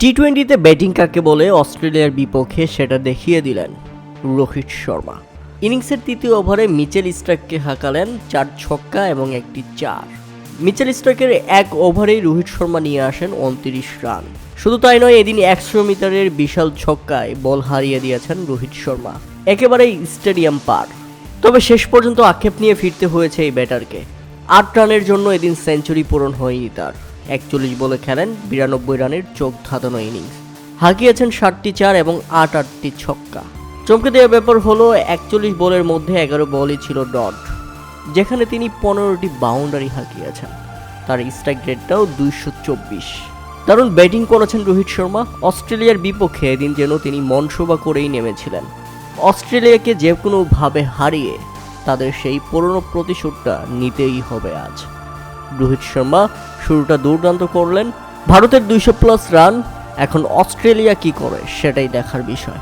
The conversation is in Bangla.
টি টোয়েন্টিতে ব্যাটিং কাকে বলে অস্ট্রেলিয়ার বিপক্ষে সেটা দেখিয়ে দিলেন রোহিত শর্মা। ইনিংসের তৃতীয় ওভারে মিচেল স্ট্রাককে হাঁকালেন চার ছক্কা এবং একটি চার। মিচেল স্ট্রাকের এক ওভারেই রোহিত শর্মা নিয়ে আসেন উনত্রিশ রান। শুধু তাই নয়, এদিন একশো মিটারের বিশাল ছক্কায় বল হারিয়ে দিয়েছেন রোহিত শর্মা। একেবারেই স্টেডিয়াম পার। তবে শেষ পর্যন্ত আক্ষেপ নিয়ে ফিরতে হয়েছে এই ব্যাটারকে। আট রানের জন্য এদিন সেঞ্চুরি পূরণ হয়নি তার। একচল্লিশ বলে খেলেন, বিরানব্বই রানের চোখ ধাঁধানো ইনিংস। হাঁকিয়েছেন ষাটটি চার এবং আট আটটি ছক্কা। চমকে দেওয়ার ব্যাপার হলো, একচল্লিশ বলের মধ্যে এগারো বলই ছিল ডট, যেখানে তিনি পনেরোটি বাউন্ডারি হাঁকিয়েছেন। তার স্ট্রাইক রেটটাও দুইশো চব্বিশ। দারুণ ব্যাটিং করেছেন রোহিত শর্মা। অস্ট্রেলিয়ার বিপক্ষে এদিন যেন তিনি মনসভা করেই নেমেছিলেন। অস্ট্রেলিয়াকে যে কোনোভাবে হারিয়ে তাদের সেই পুরনো প্রতিশোধটা নিতেই হবে আজ। রোহিত শর্মা শুরুটা দুর্দান্ত করলেন। ভারতের দুইশো প্লাস রান, এখন অস্ট্রেলিয়া কি করে সেটাই দেখার বিষয়।